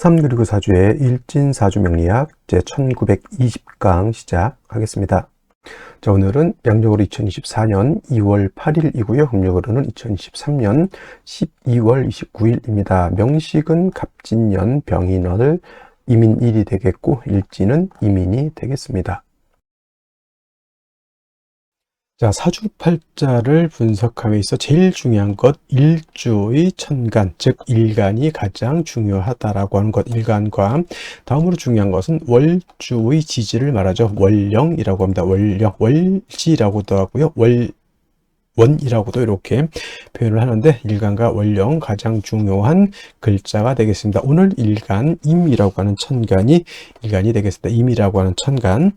삼그리고 사주의 일진사주 명리학 제1920강 시작하겠습니다. 자, 오늘은 양력으로 2024년 2월 8일이고요. 음력으로는 2023년 12월 29일입니다. 명식은 갑진년 병인월 이민일이 되겠고 일진은 이민이 되겠습니다. 자, 사주팔자를 분석함에 있어 제일 중요한 것 일주의 천간, 즉 일간이 가장 중요하다라고 하는 것 일간과 다음으로 중요한 것은 월주의 지지를 말하죠. 월령이라고 합니다. 월령, 월지라고도 하고요. 월 원이라고도 이렇게 표현을 하는데 일간과 원령 가장 중요한 글자가 되겠습니다. 오늘 일간 임이라고 하는 천간이 일간이 되겠습니다. 임이라고 하는 천간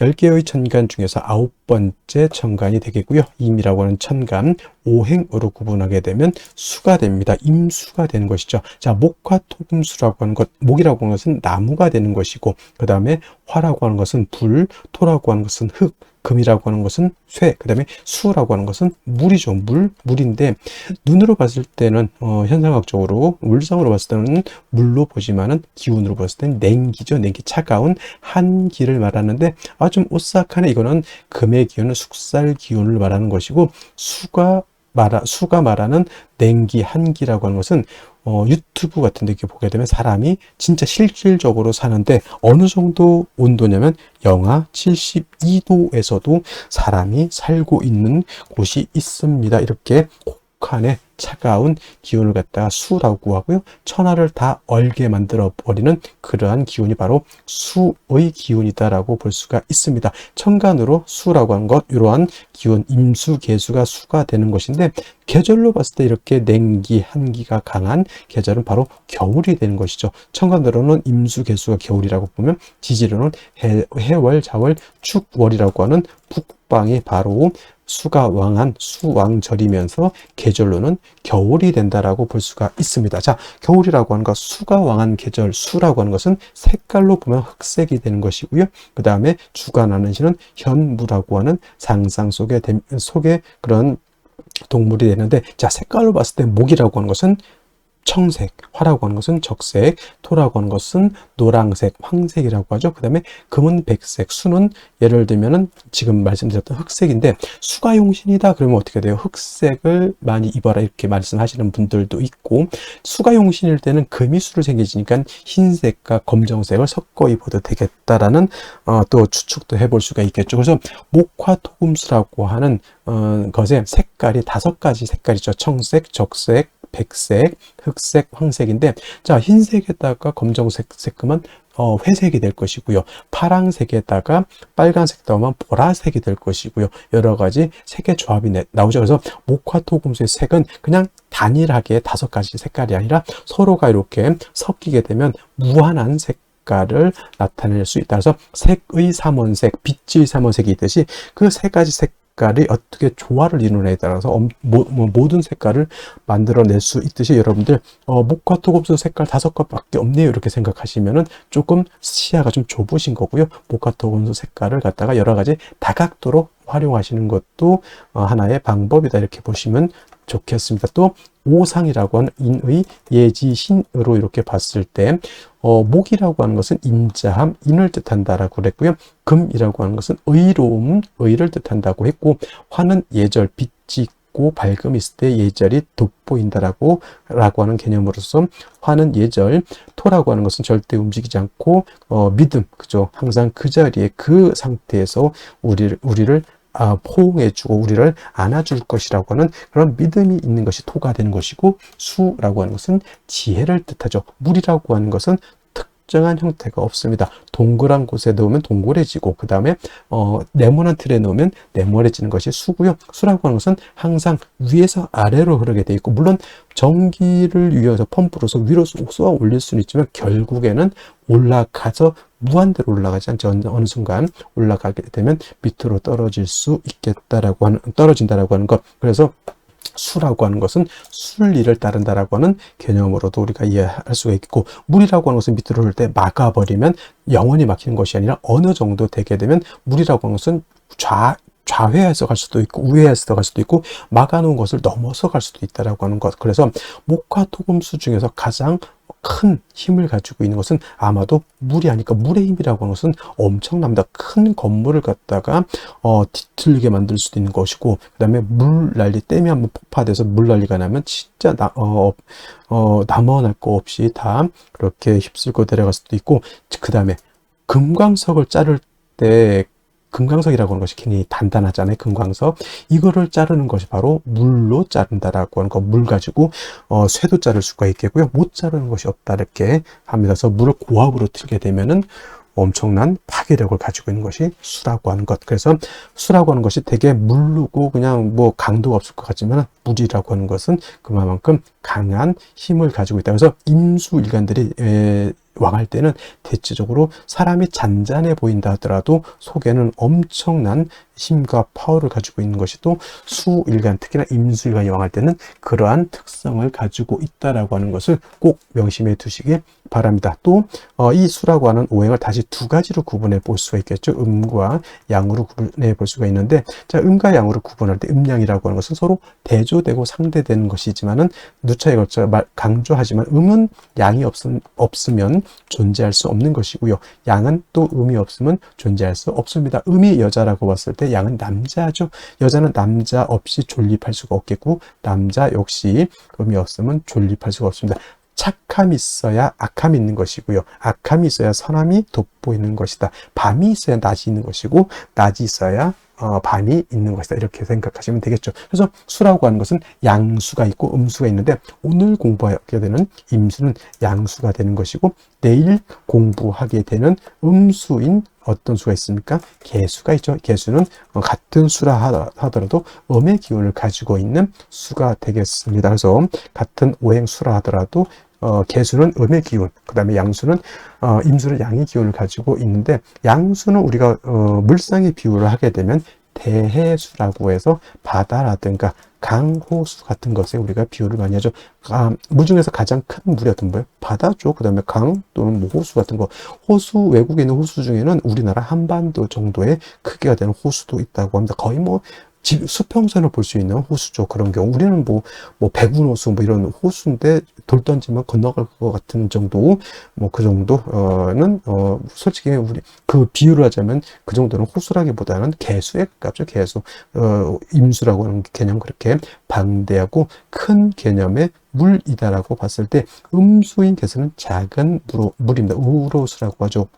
10개의 천간 중에서 아홉 번째 천간이 되겠고요. 임이라고 하는 천간 오행으로 구분하게 되면 수가 됩니다. 임수가 되는 것이죠. 자, 목화 토금수라고 하는 것, 목이라고 하는 것은 나무가 되는 것이고, 그 다음에 화라고 하는 것은 불, 토라고 하는 것은 흙, 금이라고 하는 것은 쇠, 그 다음에 수라고 하는 것은 물이죠. 물, 물인데 눈으로 봤을 때는 어, 현상학적으로 물상으로 봤을 때는 물로 보지만은 기운으로 봤을 때는 냉기죠. 냉기 차가운 한기를 말하는데 아 좀 오싹하네. 이거는 금의 기운은 숙살 기운을 말하는 것이고 수가 말하, 수가 말하는 냉기, 한기라고 하는 것은 어, 유튜브 같은 데 이렇게 보게 되면 사람이 진짜 실질적으로 사는데 어느 정도 온도냐면 영하 72도에서도 사람이 살고 있는 곳이 있습니다. 이렇게 북한의 차가운 기운을 갖다가 수라고 하고요. 천하를 다 얼게 만들어 버리는 그러한 기운이 바로 수의 기운이다라고 볼 수가 있습니다. 천간으로 수라고 하는 것, 이러한 기운, 임수, 개수가 수가 되는 것인데 계절로 봤을 때 이렇게 냉기, 한기가 강한 계절은 바로 겨울이 되는 것이죠. 천간으로는 임수, 개수가 겨울이라고 보면 지지로는 해, 해월, 자월, 축월이라고 하는 북 방이 바로 수가 왕한 수왕절이면서 계절로는 겨울이 된다라고 볼 수가 있습니다. 자, 겨울이라고 하는 것, 수가 왕한 계절, 수라고 하는 것은 색깔로 보면 흑색이 되는 것이고요. 그 다음에 주관하는 시는 현무라고 하는 상상 속에, 속에 그런 동물이 되는데, 자, 색깔로 봤을 때 목이라고 하는 것은 청색, 화라고 하는 것은 적색, 토라고 하는 것은 노랑색, 황색이라고 하죠. 그 다음에 금은 백색, 수는 예를 들면은 지금 말씀드렸던 흑색인데 수가 용신이다 그러면 어떻게 돼요? 흑색을 많이 입어라 이렇게 말씀하시는 분들도 있고 수가 용신일 때는 금이 수를 생기지니까 흰색과 검정색을 섞어 입어도 되겠다라는 어, 또 추측도 해볼 수가 있겠죠. 그래서 목화토금수라고 하는 어, 것의 색깔이 다섯 가지 색깔이죠. 청색, 적색, 백색, 흑색, 황색인데 자 흰색에다가 검정색 색금은 어, 회색이 될 것이고요. 파랑색에다가 빨간색 더하면 보라색이 될 것이고요. 여러 가지 색의 조합이 나오죠. 그래서 목화토금수의 색은 그냥 단일하게 다섯 가지 색깔이 아니라 서로가 이렇게 섞이게 되면 무한한 색 색깔을 나타낼 수 있다. 그래서 색의 삼원색, 빛의 삼원색이 있듯이 그 세 가지 색 색깔이 어떻게 조화를 이루느냐에 따라서 뭐, 모든 색깔을 만들어낼 수 있듯이 여러분들 어, 목과 토금수 색깔 다섯 것밖에 없네요. 이렇게 생각하시면은 조금 시야가 좀 좁으신 거고요. 목과 토금수 색깔을 갖다가 여러 가지 다각도로 활용하시는 것도 어, 하나의 방법이다. 이렇게 보시면 좋겠습니다. 또 오상이라고 하는 인의 예지신으로 이렇게 봤을 때 어, 목이라고 하는 것은 인자함, 인을 뜻한다라고 그랬고요. 금이라고 하는 것은 의로움, 의를 뜻한다고 했고 화는 예절, 빛이 있고 밝음이 있을 때 예절이 돋보인다라고 라고 하는 개념으로서 화는 예절, 토라고 하는 것은 절대 움직이지 않고 어, 믿음, 그죠? 항상 그 자리에 그 상태에서 우리를 우리를 아, 포옹해주고 우리를 안아줄 것이라고 하는 그런 믿음이 있는 것이 토가 되는 것이고 수라고 하는 것은 지혜를 뜻하죠. 물이라고 하는 것은 특정한 형태가 없습니다. 동그란 곳에 넣으면 동그래지고 그 다음에 어, 네모난 틀에 넣으면 네모래지는 것이 수고요. 수라고 하는 것은 항상 위에서 아래로 흐르게 돼 있고 물론 전기를 위해서 펌프로서 위로 쏘아 올릴 수는 있지만 결국에는 올라가서 무한대로 올라가지 않죠. 어느 순간 올라가게 되면 밑으로 떨어질 수 있겠다라고 하는 떨어진다라고 하는 것. 그래서 수라고 하는 것은 순리를 따른다라고 하는 개념으로도 우리가 이해할 수가 있고 물이라고 하는 것은 밑으로 흐를 때 막아버리면 영원히 막히는 것이 아니라 어느 정도 되게 되면 물이라고 하는 것은 좌 좌회해서 갈 수도 있고 우회해서 갈 수도 있고 막아놓은 것을 넘어서 갈 수도 있다라고 하는 것. 그래서 목화 토금수 중에서 가장 큰 힘을 가지고 있는 것은 아마도 물이 아니까 물의 힘이라고 하는 것은 엄청납니다. 큰 건물을 갖다가 어, 뒤틀리게 만들 수도 있는 것이고 그 다음에 물 난리 댐이 한번 폭파돼서 물 난리가 나면 진짜 나, 어, 어, 남아날 거 없이 다 그렇게 휩쓸고 내려갈 수도 있고 그 다음에 금광석을 자를 때 금광석이라고 하는 것이 굉장히 단단하잖아요. 금광석. 이거를 자르는 것이 바로 물로 자른다라고 하는 거. 물 가지고 어, 쇠도 자를 수가 있겠고요. 못 자르는 것이 없다 이렇게 합니다. 그래서 물을 고압으로 틀게 되면은 엄청난 파괴력을 가지고 있는 것이 수라고 하는 것. 그래서 수라고 하는 것이 되게 물르고 그냥 뭐 강도가 없을 것 같지만 물이라고 하는 것은 그만큼 강한 힘을 가지고 있다. 그래서 임수 일간들이 에, 왕할 때는 대체적으로 사람이 잔잔해 보인다 하더라도 속에는 엄청난 힘과 파워를 가지고 있는 것이 또 수일간 특히나 임수일간이 왕할 때는 그러한 특성을 가지고 있다라고 하는 것을 꼭 명심해 두시기 바랍니다. 또이 어, 수라고 하는 오행을 다시 두 가지로 구분해 볼 수가 있겠죠. 음과 양으로 구분해 볼 수가 있는데 자 음과 양으로 구분할 때 음양이라고 하는 것은 서로 대조되고 상대되는 것이지만은 누차에 걸쳐 강조하지만 음은 양이 없, 없으면 존재할 수 없는 것이고요. 양은 또 음이 없으면 존재할 수 없습니다. 음이 여자라고 봤을 때 양은 남자죠. 여자는 남자 없이 존립할 수가 없겠고 남자 역시 음이 없으면 존립할 수가 없습니다. 착함이 있어야 악함이 있는 것이고요. 악함이 있어야 선함이 돋보이는 것이다. 밤이 있어야 낮이 있는 것이고 낮이 있어야 어, 밤이 있는 것이다. 이렇게 생각하시면 되겠죠. 그래서 수라고 하는 것은 양수가 있고 음수가 있는데 오늘 공부하게 되는 임수는 양수가 되는 것이고 내일 공부하게 되는 음수인 어떤 수가 있습니까? 개수가 있죠. 개수는 어, 같은 수라 하더라도 음의 기운을 가지고 있는 수가 되겠습니다. 그래서 같은 오행수라 하더라도 어, 개수는 음의 기운, 그 다음에 양수는 어, 임수는 양의 기운을 가지고 있는데 양수는 우리가 어, 물상의 비유를 하게 되면 대해수라고 해서 바다라든가 강호수 같은 것에 우리가 비유를 많이 하죠. 아, 물 중에서 가장 큰 물이 어떤 거예요? 바다죠. 그 다음에 강 또는 뭐 호수 같은 거. 호수, 외국에 있는 호수 중에는 우리나라 한반도 정도의 크기가 되는 호수도 있다고 합니다. 거의 뭐 수평선을 볼 수 있는 호수죠. 그런 경우. 우리는 뭐, 뭐, 백운호수, 뭐 이런 호수인데 돌 던지면 건너갈 것 같은 정도, 뭐 그 정도는, 어, 솔직히 우리 그 비유를 하자면 그 정도는 호수라기보다는 개수에 가깝죠. 개수. 어, 임수라고 하는 개념 그렇게 방대하고 큰 개념의 물이다라고 봤을 때 음수인 개수는 작은 물, 물입니다. 우로수라고 하죠.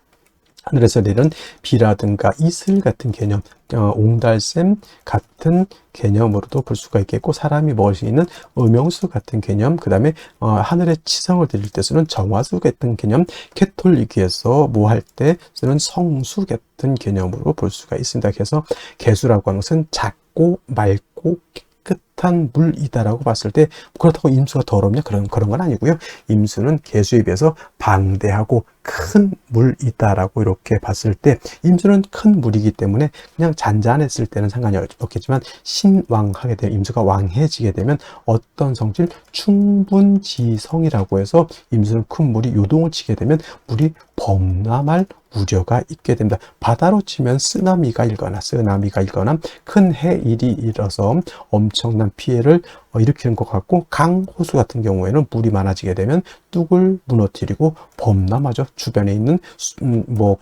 하늘에서 내리는 비라든가 이슬 같은 개념, 어, 옹달샘 같은 개념으로도 볼 수가 있겠고 사람이 먹을 수 있는 음용수 같은 개념, 그 다음에 어, 하늘의 치성을 드릴 때 쓰는 정화수 같은 개념, 캐톨릭에서 뭐 할 때 쓰는 성수 같은 개념으로 볼 수가 있습니다. 그래서 개수라고 하는 것은 작고 맑고 깨끗 한 물이다라고 봤을 때 그렇다고 임수가 더럽냐 그런 그런 건 아니고요. 임수는 개수에 비해서 방대하고 큰 물이다라고 이렇게 봤을 때 임수는 큰 물이기 때문에 그냥 잔잔했을 때는 상관이 없겠지만 신왕하게 되면 임수가 왕해지게 되면 어떤 성질 충분지성이라고 해서 임수는 큰 물이 요동을 치게 되면 물이 범람할 우려가 있게 됩니다. 바다로 치면 쓰나미가 일거나 쓰나미가 일거나 큰 해일이 일어서 엄청난 피해를 어, 일으키는 것 같고 강, 호수 같은 경우에는 물이 많아지게 되면 뚝을 무너뜨리고 범람하죠. 주변에 있는 음, 뭐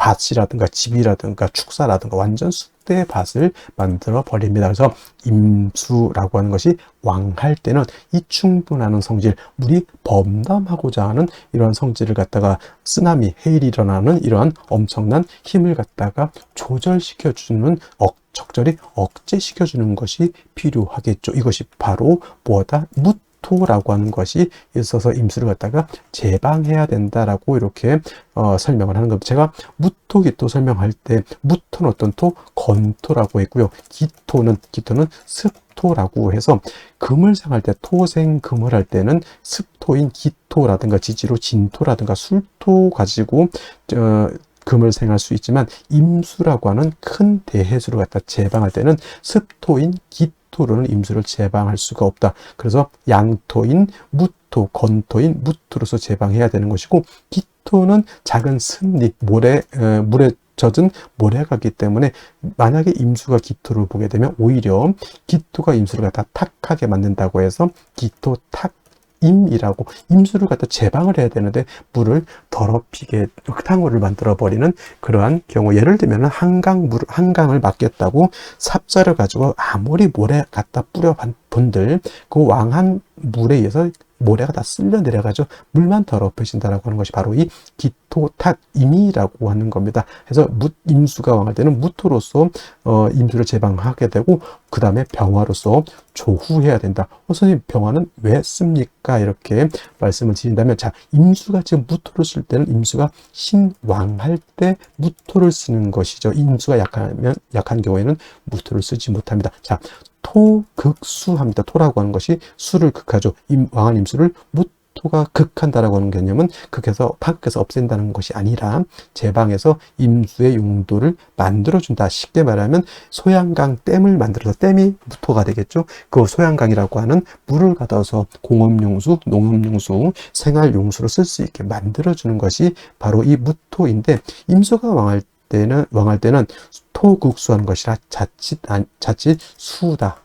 밭이라든가 집이라든가 축사라든가 완전 쑥대 밭을 만들어 버립니다. 그래서 임수라고 하는 것이 왕할 때는 이 충분하는 성질, 물이 범람하고자 하는 이러한 성질을 갖다가 쓰나미, 해일이 일어나는 이러한 엄청난 힘을 갖다가 조절시켜 주는 억 적절히 억제시켜 주는 것이 필요하겠죠. 이것이 바로 뭐다? 무 토라고 하는 것이 있어서 임수를 갖다가 제방해야 된다라고 이렇게 어, 설명을 하는 겁니다. 제가 무토, 기토 설명할 때 무토는 어떤 토? 건토라고 했고요. 기토는 기토는 습토라고 해서 금을 생할 때 토생 금을 할 때는 습토인 기토라든가 지지로 진토라든가 술토 가지고 어, 금을 생할 수 있지만 임수라고 하는 큰 대해수를 갖다 제방할 때는 습토인 기토 토로는 임수를 제방할 수가 없다. 그래서 양토인 무토, 건토인 무토로서 제방해야 되는 것이고 기토는 작은 습리, 모래, 에, 물에 젖은 모래가기 때문에 만약에 임수가 기토를 보게 되면 오히려 기토가 임수를 갖다 탁하게 만든다고 해서 기토 탁 임이라고 임수를 갖다 제방을 해야 되는데 물을 더럽히게 흙탕물을 만들어 버리는 그러한 경우. 예를 들면 한강 물 한강을 맡겼다고 삽자를 가지고 아무리 모래 갖다 뿌려 본들 그 왕한 물에 의해서 모래가 다 쓸려 내려가죠. 물만 더럽혀진다라고 하는 것이 바로 이 기토탁임이라고 하는 겁니다. 그래서 무, 임수가 왕할 때는 무토로서 어, 임수를 제방하게 되고 그 다음에 병화로서 조후해야 된다. 어, 선생님 병화는 왜 씁니까? 이렇게 말씀을 드린다면 자 임수가 지금 무토를 쓸 때는 임수가 신왕할 때 무토를 쓰는 것이죠. 임수가 약하면 약한 경우에는 무토를 쓰지 못합니다. 자 토극수합니다. 토라고 하는 것이 수를 극하죠. 임, 왕한 임수를 무토가 극한다라고 하는 개념은 극해서 파극해서 없앤다는 것이 아니라 제방에서 임수의 용도를 만들어준다. 쉽게 말하면 소양강 댐을 만들어서 댐이 무토가 되겠죠. 그 소양강이라고 하는 물을 가둬서 공업용수, 농업용수, 생활용수로 쓸 수 있게 만들어주는 것이 바로 이 무토인데 임수가 왕할 때 는 왕할 때는 토국수하는 것이라 자칫 자칫 수다.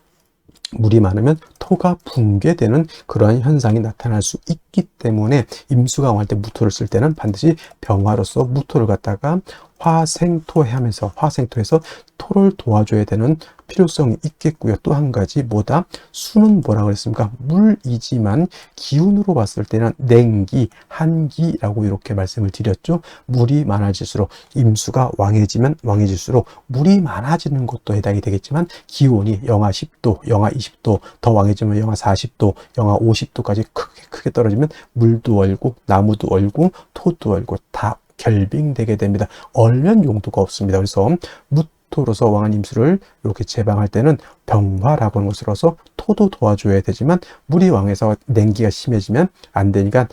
물이 많으면 토가 붕괴되는 그러한 현상이 나타날 수 있기 때문에 임수가 왕할 때 무토를 쓸 때는 반드시 병화로서 무토를 갖다가 화생토해 하면서 화생토에서 토를 도와줘야 되는 필요성이 있겠고요. 또 한 가지 뭐다? 수는 뭐라고 그랬습니까? 물이지만 기운으로 봤을 때는 냉기, 한기라고 이렇게 말씀을 드렸죠. 물이 많아질수록 임수가 왕해지면 왕해질수록 물이 많아지는 것도 해당이 되겠지만 기온이 영하 10도, 영하 20도 더 왕해지면 영하 40도, 영하 50도까지 크게 크게 떨어지면 물도 얼고 나무도 얼고 토도 얼고 다 결빙되게 됩니다. 얼면 용도가 없습니다. 그래서 무토로서 왕한 임수를 이렇게 제방할 때는 병화라고 하는 것으로서 토도 도와줘야 되지만 물이 왕해서 냉기가 심해지면 안 되니까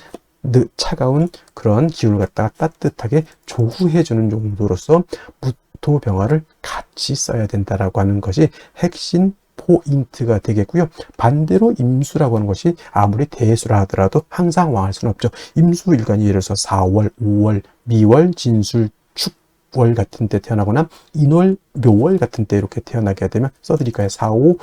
차가운 그런 기운을 갖다가 따뜻하게 조후해주는 용도로서 무토 병화를 같이 써야 된다라고 하는 것이 핵심 포인트가 되겠고요. 반대로 임수라고 하는 것이 아무리 대수라 하더라도 항상 왕할 수는 없죠. 임수 일간이 예를 들어서 4월, 5월, 미월, 진술, 축월 같은 때 태어나거나 인월, 묘월 같은 때 이렇게 태어나게 되면 써드릴까요? 4, 5,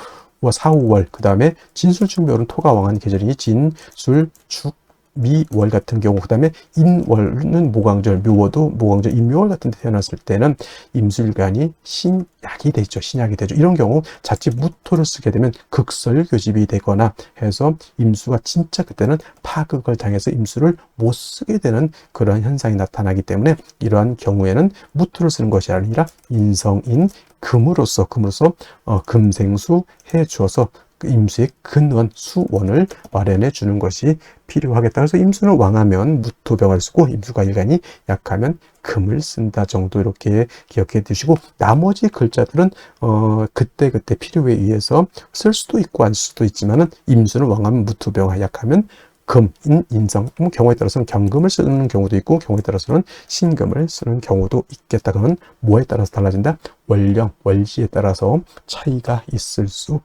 4, 5월 그 다음에 진술축 묘는 토가 왕한 계절이니 진술, 축, 미월 같은 경우 그다음에 인월은 모광절 묘월도 모광절 인묘월 같은 데 태어났을 때는 임술관이 신약이 되죠 신약이 되죠. 이런 경우 자칫 무토를 쓰게 되면 극설 교집이 되거나 해서 임수가 진짜 그때는 파극을 당해서 임수를 못 쓰게 되는 그런 현상이 나타나기 때문에 이러한 경우에는 무토를 쓰는 것이 아니라 인성인 금으로서 금으로서 어, 금생수 해 주어서 그 임수의 근원, 수원을 마련해 주는 것이 필요하겠다. 그래서 임수는 왕하면 무토병을 쓰고 임수가 일간이 약하면 금을 쓴다 정도 이렇게 기억해 두시고 나머지 글자들은 어 그때 그때 필요에 의해서 쓸 수도 있고 안 쓸 수도 있지만은 임수는 왕하면 무토병 약하면 금, 인, 인성, 뭐 경우에 따라서는 경금을 쓰는 경우도 있고 경우에 따라서는 신금을 쓰는 경우도 있겠다. 그러면 뭐에 따라서 달라진다? 월령, 월지에 따라서 차이가 있을 수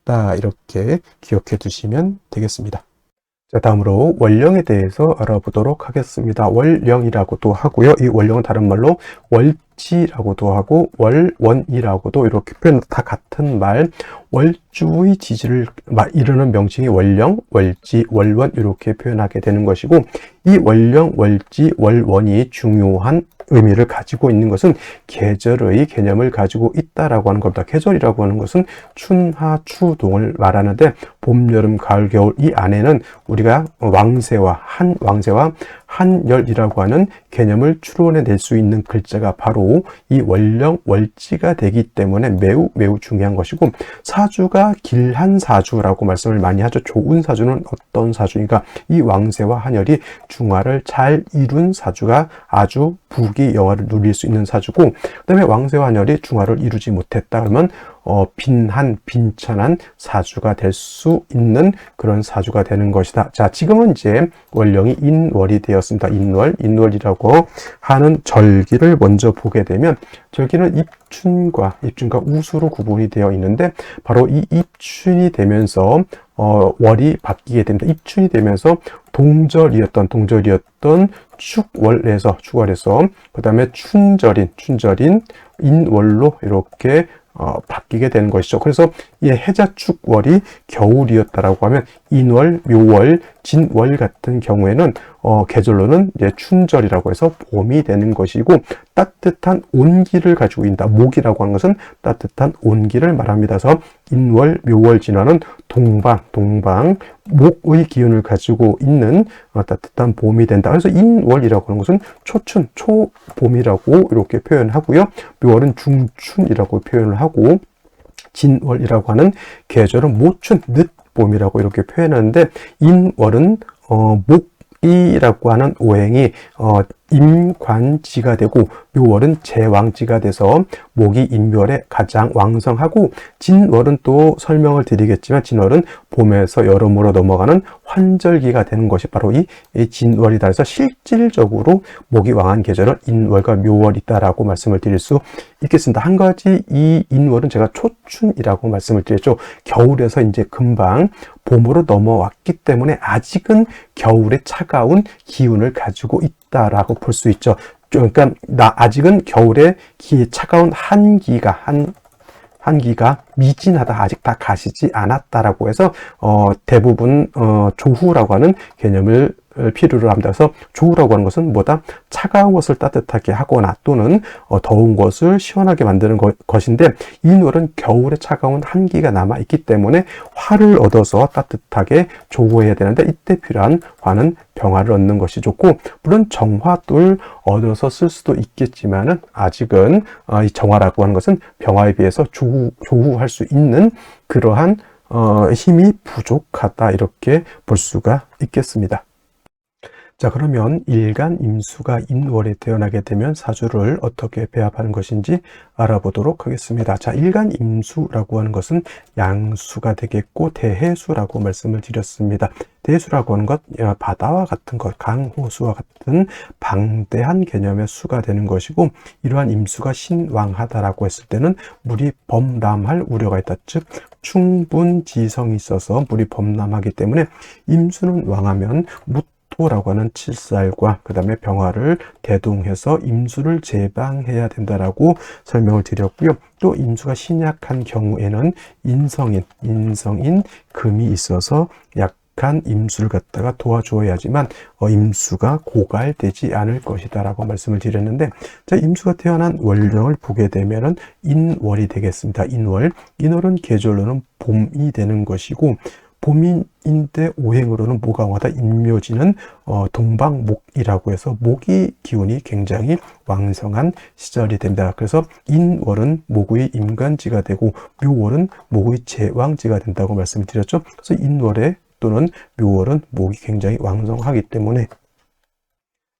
있다. 이렇게 기억해 두시면 되겠습니다. 자, 다음으로 원령에 대해서 알아보도록 하겠습니다. 원령이라고도 하고요. 이 원령은 다른 말로 월 지라고도 하고 월 원이라고도 이렇게 표현 다 같은 말 월주의 지지를 이루는 명칭이 원령, 월지, 월원 이렇게 표현하게 되는 것이고 이 원령, 월지, 월원이 중요한 의미를 가지고 있는 것은 계절의 개념을 가지고 있다라고 하는 겁니다. 계절이라고 하는 것은 춘하 추동을 말하는데 봄, 여름, 가을, 겨울 이 안에는 우리가 왕세와 한 왕세와 한열이라고 하는 개념을 추론해 낼 수 있는 글자가 바로 이 월령 월지가 되기 때문에 매우 매우 중요한 것이고 사주가 길한 사주라고 말씀을 많이 하죠. 좋은 사주는 어떤 사주인가? 이 왕세와 한열이 중화를 잘 이룬 사주가 아주 부귀 영화를 누릴 수 있는 사주고 그다음에 왕세와 한열이 중화를 이루지 못했다 그러면 어, 빈한, 빈천한 사주가 될 수 있는 그런 사주가 되는 것이다. 자, 지금은 이제 월령이 인월이 되었습니다. 인월, 인월이라고 하는 절기를 먼저 보게 되면 절기는 입춘과 입춘과 우수로 구분이 되어 있는데 바로 이 입춘이 되면서 어, 월이 바뀌게 됩니다. 입춘이 되면서 동절이었던 동절이었던 축월에서 축월에서 그 다음에 춘절인 춘절인 인월로 이렇게 어, 바뀌게 되는 것이죠. 그래서 이 해자축월이 겨울이었다라고 하면 인월, 묘월, 진월 같은 경우에는 어, 계절로는 이제 춘절이라고 해서 봄이 되는 것이고 따뜻한 온기를 가지고 있다. 목이라고 하는 것은 따뜻한 온기를 말합니다. 그래서 인월, 묘월, 진월은 동방, 동방, 목의 기운을 가지고 있는 어, 따뜻한 봄이 된다. 그래서 인월이라고 하는 것은 초춘, 초봄이라고 이렇게 표현하고요. 묘월은 중춘이라고 표현을 하고 진월이라고 하는 계절은 모춘, 늦 봄이라고 이렇게 표현하는데 인월은 어, 목이라고 하는 오행이 어, 임관지가 되고 묘월은 제왕지가 돼서 목이 인묘월에 가장 왕성하고 진월은 또 설명을 드리겠지만 진월은 봄에서 여름으로 넘어가는 환절기가 되는 것이 바로 이, 진월이다. 그래서 실질적으로 목이 왕한 계절은 인월과 묘월이다라고 말씀을 드릴 수 있겠습니다. 한 가지 이 인월은 제가 초춘이라고 말씀을 드렸죠. 겨울에서 이제 금방 봄으로 넘어왔기 때문에 아직은 겨울의 차가운 기운을 가지고 있다 라고 볼 수 있죠. 그러니까 나 아직은 겨울에 기 차가운 한기가 한 한기가 미진하다 아직 다 가시지 않았다라고 해서 어 대부분 어 조후라고 하는 개념을 필요로 합니다. 그래서 조우라고 하는 것은 뭐다? 차가운 것을 따뜻하게 하거나 또는 어, 더운 것을 시원하게 만드는 것인데 이 노을은 겨울에 차가운 한기가 남아 있기 때문에 화를 얻어서 따뜻하게 조우해야 되는데 이때 필요한 화는 병화를 얻는 것이 좋고 물론 정화도 얻어서 쓸 수도 있겠지만은 아직은 어, 이 정화라고 하는 것은 병화에 비해서 조우, 조우할 수 있는 그러한 어, 힘이 부족하다 이렇게 볼 수가 있겠습니다. 자, 그러면 일간 임수가 인월에 태어나게 되면 사주를 어떻게 배합하는 것인지 알아보도록 하겠습니다. 자, 일간 임수라고 하는 것은 양수가 되겠고 대해수라고 말씀을 드렸습니다. 대해수라고 하는 것, 바다와 같은 것, 강 호수와 같은 방대한 개념의 수가 되는 것이고 이러한 임수가 신왕하다라고 했을 때는 물이 범람할 우려가 있다. 즉 충분 지성이 있어서 물이 범람하기 때문에 임수는 왕하면 무 토라고 하는 칠살과 그 다음에 병화를 대동해서 임수를 제방해야 된다라고 설명을 드렸고요. 또 임수가 신약한 경우에는 인성인, 인성인 금이 있어서 약한 임수를 갖다가 도와주어야지만 어, 임수가 고갈되지 않을 것이다라고 말씀을 드렸는데 자 임수가 태어난 월령을 보게 되면은 인월이 되겠습니다. 인월, 인월은 계절로는 봄이 되는 것이고 봄인 데 오행으로는 모강화다 인묘지는 어, 동방목이라고 해서 목이 기운이 굉장히 왕성한 시절이 됩니다. 그래서 인월은 목의 임간지가 되고 묘월은 목의 제왕지가 된다고 말씀드렸죠. 그래서 인월에 또는 묘월은 목이 굉장히 왕성하기 때문에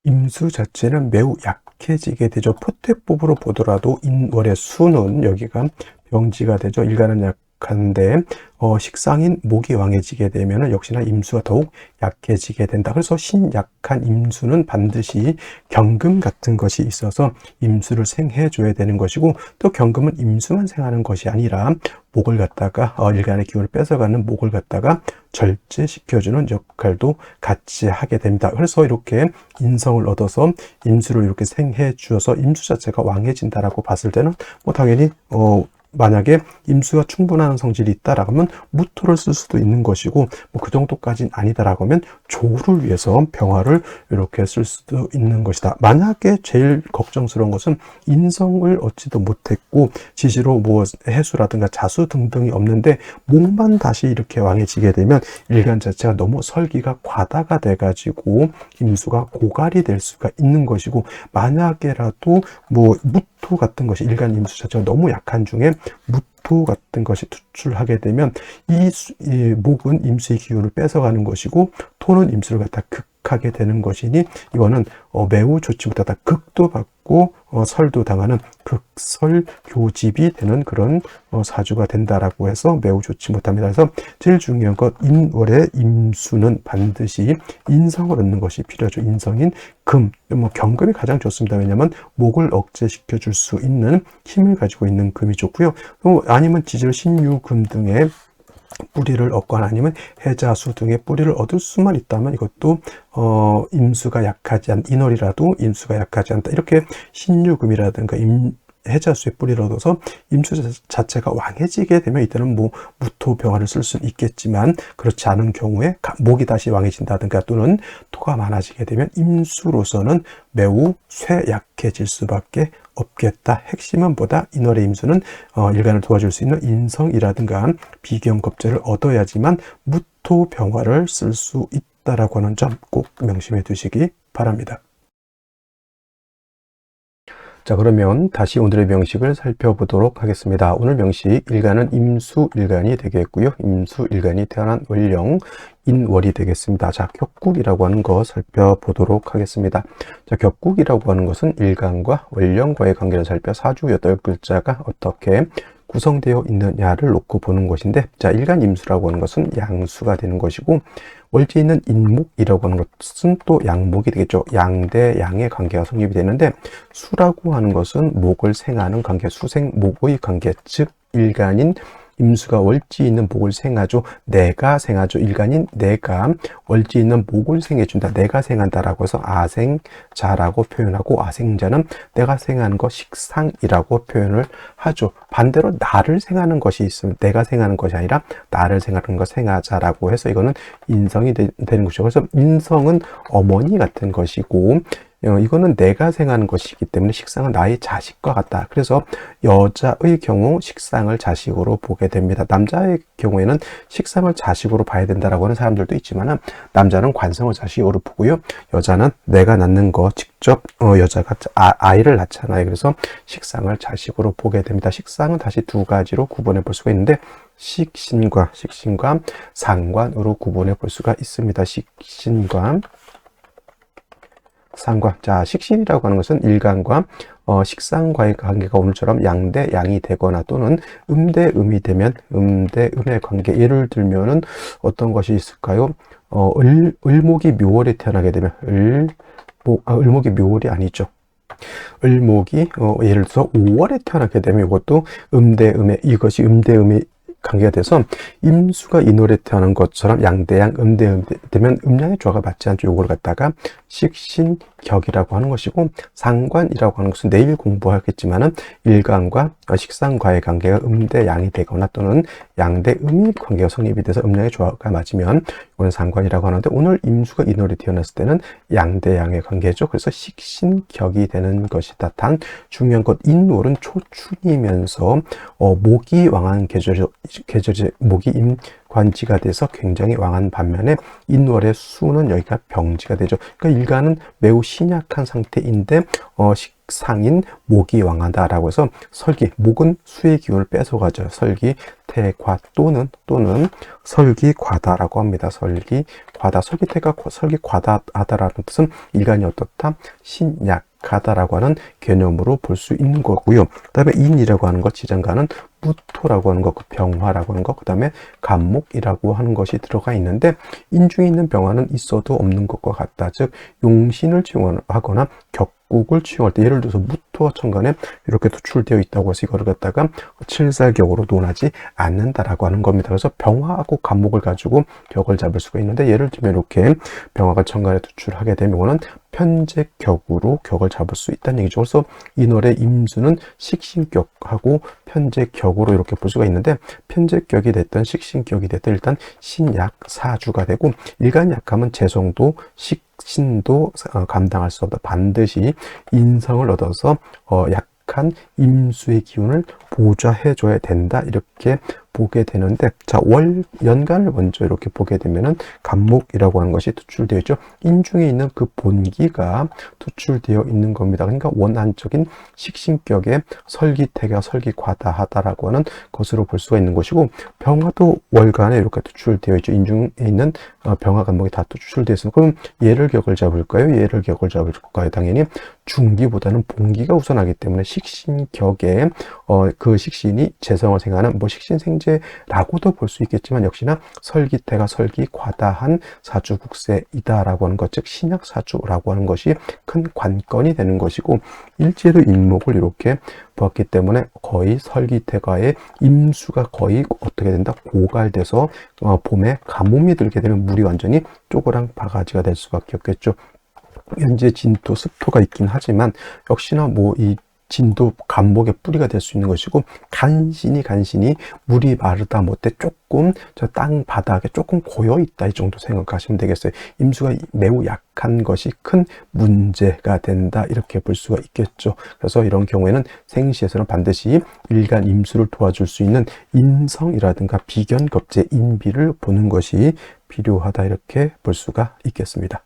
임수 자체는 매우 약해지게 되죠. 포태법으로 보더라도 인월의 수는 여기가 병지가 되죠. 일간은 약 약한데 어, 식상인 목이 왕해지게 되면 역시나 임수가 더욱 약해지게 된다. 그래서 신약한 임수는 반드시 경금 같은 것이 있어서 임수를 생해 줘야 되는 것이고 또 경금은 임수만 생하는 것이 아니라 목을 갖다가 어, 일간의 기운을 뺏어가는 목을 갖다가 절제시켜주는 역할도 같이 하게 됩니다. 그래서 이렇게 인성을 얻어서 임수를 이렇게 생해 주어서 임수 자체가 왕해진다라고 봤을 때는 뭐 당연히 어 만약에 임수가 충분한 성질이 있다라고 하면 무토를 쓸 수도 있는 것이고 뭐 그 정도까지는 아니다라고 하면 조를 위해서 병화를 이렇게 쓸 수도 있는 것이다. 만약에 제일 걱정스러운 것은 인성을 얻지도 못했고 지시로 뭐 해수라든가 자수 등등이 없는데 목만 다시 이렇게 왕해지게 되면 일간 자체가 너무 설기가 과다가 돼가지고 임수가 고갈이 될 수가 있는 것이고 만약에라도 뭐 무토 같은 것이 일간 임수 자체가 너무 약한 중에 무토 같은 것이 투출하게 되면 이, 이 목은 임수의 기운을 뺏어가는 것이고 토는 임수를 갖다 극 하게 되는 것이니 이거는 어, 매우 좋지 못하다. 극도 받고 어, 설도 당하는 극설 교집이 되는 그런 어, 사주가 된다라고 해서 매우 좋지 못합니다. 그래서 제일 중요한 것 인월의 임수는 반드시 인성을 얻는 것이 필요하죠. 인성인 금, 뭐 경금이 가장 좋습니다. 왜냐하면 목을 억제시켜 줄 수 있는 힘을 가지고 있는 금이 좋고요. 또 아니면 지질 신유금 등의 뿌리를 얻거나 아니면 해자수 등의 뿌리를 얻을 수만 있다면 이것도 어, 임수가 약하지 않 인월이라도 임수가 약하지 않다. 이렇게 신유금이라든가 임 해자수의 뿌리를 얻어서 임수 자체가 왕해지게 되면 이때는 뭐 무토 병화를 쓸 수는 있겠지만 그렇지 않은 경우에 목이 다시 왕해진다든가 또는 토가 많아지게 되면 임수로서는 매우 쇠약해질 수밖에 없겠다. 핵심은 보다 인월의 임수는 어, 일간을 도와줄 수 있는 인성이라든가 비경겁제를 얻어야지만 무토 병화를 쓸 수 있다라고 하는 점 꼭 명심해 두시기 바랍니다. 자 그러면 다시 오늘의 명식을 살펴보도록 하겠습니다. 오늘 명식 일간은 임수일간이 되겠고요. 임수일간이 태어난 월령 인월이 되겠습니다. 자 격국이라고 하는 거 살펴보도록 하겠습니다. 자 격국이라고 하는 것은 일간과 월령과의 관계를 살펴 사주 여덟 글자가 어떻게 구성되어 있느냐를 놓고 보는 것인데 자 일간 임수라고 하는 것은 양수가 되는 것이고 월지 있는 인목이라고 하는 것은 또 양목이 되겠죠. 양대 양의 관계가 성립이 되는데 수라고 하는 것은 목을 생하는 관계, 수생 목의 관계, 즉 일간인 임수가 월지 있는 목을 생하죠. 내가 생하죠. 일간인 내가 월지 있는 목을 생해준다. 내가 생한다라고 해서 아생자라고 표현하고 아생자는 내가 생하는 것 식상이라고 표현을 하죠. 반대로 나를 생하는 것이 있으면 내가 생하는 것이 아니라 나를 생하는 것 생하자라고 해서 이거는 인성이 되, 는 것이죠. 그래서 인성은 어머니 같은 것이고 어, 이거는 내가 생하는 것이기 때문에 식상은 나의 자식과 같다. 그래서 여자의 경우 식상을 자식으로 보게 됩니다. 남자의 경우에는 식상을 자식으로 봐야 된다라고 하는 사람들도 있지만 남자는 관성을 자식으로 보고요. 여자는 내가 낳는 거 직접 어, 여자가 아, 이를 낳잖아요. 그래서 식상을 자식으로 보게 됩니다. 식상은 다시 두 가지로 구분해 볼 수가 있는데 식신과 식신과 상관으로 구분해 볼 수가 있습니다. 식신과 상관. 자, 식신이라고 하는 것은 일간과 어, 식상과의 관계가 오늘처럼 양대 양이 되거나 또는 음대 음이 되면 음대 음의 관계. 예를 들면은 어떤 것이 있을까요? 어, 을, 을목이 묘월에 태어나게 되면 을 목, 아, 을목이 묘월이 아니죠. 을목이 어, 예를 들어서 5월에 태어나게 되면 이것도 음대 음의 이것이 음대 음의 관계가 돼서 임수가 이 노래 태어난 것처럼 양대양 음대음 되면 음량의 조화가 맞지 않죠. 요걸 갖다가 식신격이라고 하는 것이고 상관이라고 하는 것은 내일 공부하겠지만은 일간과 식상과의 관계가 음대양이 되거나 또는 양대음이 관계가 성립이 돼서 음량의 조화가 맞으면 이거는 상관이라고 하는데 오늘 임수가 이 노래 태어났을 때는 양대양의 관계죠. 그래서 식신격이 되는 것이다. 단 중요한 것 인월은 초춘이면서 어, 목이 왕한 계절 계절이 목이 임관지가 돼서 굉장히 왕한 반면에 인월의 수는 여기가 병지가 되죠. 그러니까 일간은 매우 신약한 상태인데 어, 식상인 목이 왕하다라고 해서 설기 목은 수의 기운을 뺏어가죠. 설기 태과 또는 또는 설기 과다라고 합니다. 설기 과다 설기 태가 설기 과다하다라는 뜻은 일간이 어떻다 신약 가다라고 하는 개념으로 볼 수 있는 거고요. 그 다음에 인이라고 하는 것, 지장가는 무토라고 하는 것, 그 병화라고 하는 것, 그 다음에 간목이라고 하는 것이 들어가 있는데 인중에 있는 병화는 있어도 없는 것과 같다. 즉 용신을 치용하거나 격국을 치용할 때 예를 들어서 무토와 천간에 이렇게 도출되어 있다고 해서 이거를 갖다가 칠살격으로 논하지 않는다라고 하는 겁니다. 그래서 병화하고 간목을 가지고 격을 잡을 수가 있는데 예를 들면 이렇게 병화가 천간에 도출하게 되면 편제격으로 격을 잡을 수 있다는 얘기죠. 그래서 이 노래 임수는 식신격하고 편제격 으로 이렇게 볼 수가 있는데 편제격이 됐든 식신격이 됐든 일단 신약 사주가 되고 일간약하면 재성도 식 신도 어, 감당할 수 없다. 반드시 인성을 얻어서 어, 약한 임수의 기운을 보좌해줘야 된다. 이렇게 보게 되는데 자 월 연간을 먼저 이렇게 보게 되면은 간목이라고 하는 것이 투출되어 있죠. 인중에 있는 그 본기가 투출되어 있는 겁니다. 그러니까 원한적인 식신격의 설기태가 설기과다하다라고 하는 것으로 볼 수가 있는 것이고 병화도 월간에 이렇게 투출되어 있죠. 인중에 있는 어, 병화 간목이 다 투출되어 있습니다. 그럼 얘를 격을 잡을까요? 얘를 격을 잡을까요? 당연히 중기보다는 본기가 우선하기 때문에 식신격에 어, 그 식신이 재성을 생하는 뭐 식신생제라고도 볼 수 있겠지만 역시나 설기태가 설기 과다한 사주국세이다라고 하는 것, 즉 신약사주라고 하는 것이 큰 관건이 되는 것이고 일제로 인목을 이렇게 보았기 때문에 거의 설기태가의 임수가 거의 어떻게 된다 고갈돼서 어, 봄에 가뭄이 들게 되면 물이 완전히 쪼그랑 바가지가 될 수밖에 없겠죠. 현재 진토, 습토가 있긴 하지만 역시나 뭐이 진도 간목의 뿌리가 될 수 있는 것이고 간신히 간신히 물이 마르다 못해 조금 저 땅 바닥에 조금 고여 있다 이 정도 생각하시면 되겠어요. 임수가 매우 약한 것이 큰 문제가 된다 이렇게 볼 수가 있겠죠. 그래서 이런 경우에는 생시에서는 반드시 일간 임수를 도와줄 수 있는 인성이라든가 비견겁제 인비를 보는 것이 필요하다 이렇게 볼 수가 있겠습니다.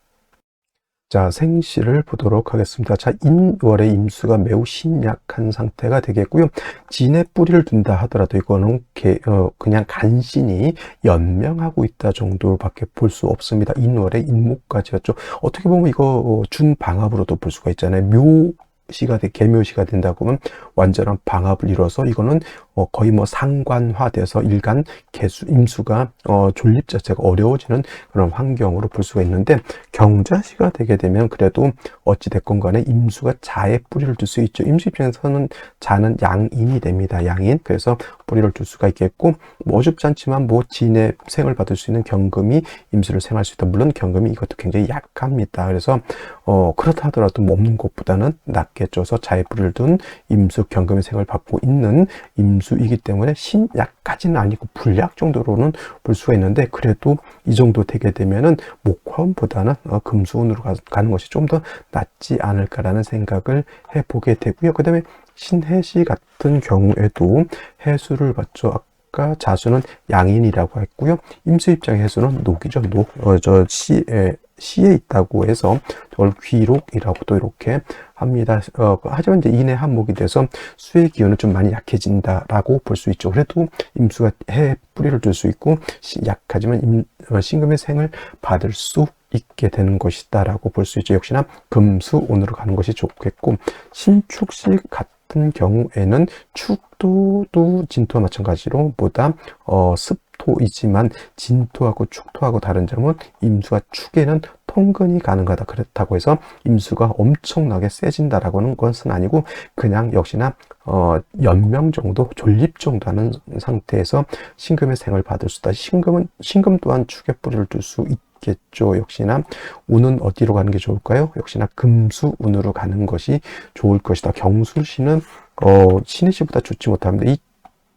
자, 생시를 보도록 하겠습니다. 자, 인월의 임수가 매우 신약한 상태가 되겠고요. 진의 뿌리를 둔다 하더라도 이거는 개, 어, 그냥 간신히 연명하고 있다 정도밖에 볼 수 없습니다. 인월의 인목까지였죠. 어떻게 보면 이거 어, 준방합으로도 볼 수가 있잖아요. 묘 시가 돼, 개묘시가 된다고 하면 완전한 방합을 이뤄서 이거는 어, 거의 뭐 상관화돼서 일간 개수, 임수가 어, 존립 자체가 어려워지는 그런 환경으로 볼 수가 있는데 경자시가 되게 되면 그래도 어찌 됐건 간에 임수가 자의 뿌리를 둘 수 있죠. 임수 입장에서는 자는 양인이 됩니다. 양인. 그래서 뿌리를 둘 수가 있겠고 뭐 어줍지 않지만 뭐 진의 생을 받을 수 있는 경금이 임수를 생할 수 있다. 물론 경금이 이것도 굉장히 약합니다. 그래서 어, 그렇다 하더라도 뭐 없는 것보다는 낫게 쪄서 자의 뿌리를 둔 임수 경금의 생을 받고 있는 임수이기 때문에 신약까지는 아니고 불약 정도로는 볼 수가 있는데 그래도 이 정도 되게 되면은 목화운보다는 어, 금수운으로 가, 가는 것이 좀 더 낫지 않을까라는 생각을 해보게 되고요. 그 다음에 신해시 같은 경우에도 해수를 받죠. 아까 자수는 양인이라고 했고요. 임수 입장의 해수는 녹이죠. 녹. 어, 저 시에 시에 있다고 해서 저걸 귀록이라고도 이렇게 합니다. 어, 하지만 이제 인의 한목이 돼서 수의 기운은 좀 많이 약해진다라고 볼 수 있죠. 그래도 임수가 해 뿌리를 둘수 있고 약하지만 임, 어, 신금의 생을 받을 수 있게 되는 것이다라고 볼 수 있죠. 역시나 금수운으로 가는 것이 좋겠고 신축시 같은 경우에는 축도도 진토와 마찬가지로 보다 어, 습 토이지만 진토하고 축토하고 다른 점은 임수가 축에는 통근이 가능하다 그렇다고 해서 임수가 엄청나게 세진다라고 하는 것은 아니고 그냥 역시나 어, 연명 정도 존립 정도 하는 상태에서 신금의 생을 받을 수다. 신금은 신금 또한 축에 뿌리를 둘 수 있겠죠. 역시나 운은 어디로 가는 게 좋을까요? 역시나 금수 운으로 가는 것이 좋을 것이다. 경술시는 어, 신의 시보다 좋지 못합니다. 이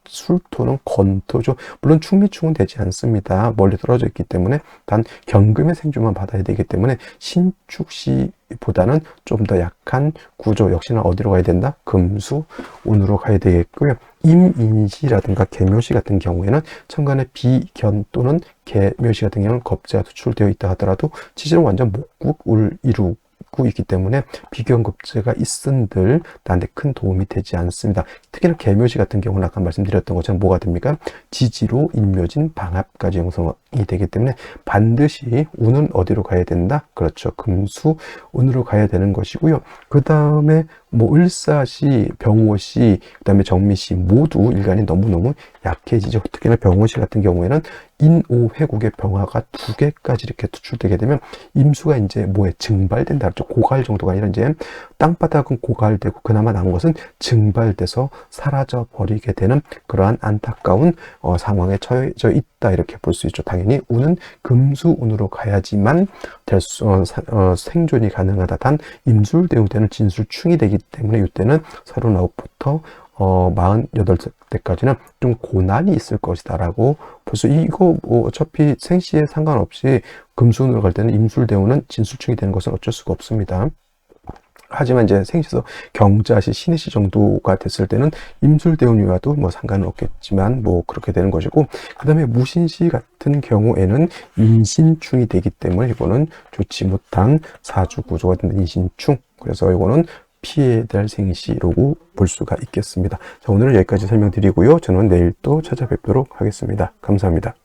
술토는 건토죠. 물론 충미충은 되지 않습니다. 멀리 떨어져 있기 때문에 단 경금의 생주만 받아야 되기 때문에 신축시보다는 좀 더 약한 구조 역시나 어디로 가야 된다? 금수 운으로 가야 되겠고요. 임인시라든가 개묘시 같은 경우에는 천간의 비견 또는 개묘시 같은 경우는 겁재가 투출되어 있다 하더라도 지지는 완전 목국을 이루고 갖고 있기 때문에 비교급제가 있은들 나한테 큰 도움이 되지 않습니다. 특히나 개묘시 같은 경우는 아까 말씀드렸던 것처럼 뭐가 됩니까? 지지로 인묘진 방합까지 형성이 되기 때문에 반드시 운은 어디로 가야 된다? 그렇죠. 금수 운으로 가야 되는 것이고요. 그 다음에 뭐 을사시, 병호시, 그 다음에 정미시 모두 일간이 너무너무 약해지죠. 특히나 병호시 같은 경우에는 인오회국의 병화가 두 개까지 이렇게 투출되게 되면 임수가 이제 뭐에 증발된다. 그렇죠. 고갈 정도가 아니라 이제 땅바닥은 고갈되고 그나마 남은 것은 증발돼서 사라져 버리게 되는 그러한 안타까운 어, 상황에 처해져 있다. 이렇게 볼 수 있죠. 당연히 운은 금수운으로 가야지만 될 수, 어, 사, 어, 생존이 가능하다. 단 임술대우 때는 진술충이 되기 때문에 이때는 39부터 어, 48때까지는 좀 고난이 있을 것이다 라고 벌써 이거 뭐 어차피 생시에 상관없이 금수운으로 갈 때는 임술대운은 진술충이 되는 것은 어쩔 수가 없습니다. 하지만 이제 생시에서 경자시, 신의시 정도가 됐을 때는 임술대운이와도 뭐 상관은 없겠지만 뭐 그렇게 되는 것이고 그 다음에 무신시 같은 경우에는 인신충이 되기 때문에 이거는 좋지 못한 사주 구조가 되는 인신충 그래서 이거는 피해야 될 생시라고 볼 수가 있겠습니다. 자, 오늘은 여기까지 설명드리고요. 저는 내일 또 찾아뵙도록 하겠습니다. 감사합니다.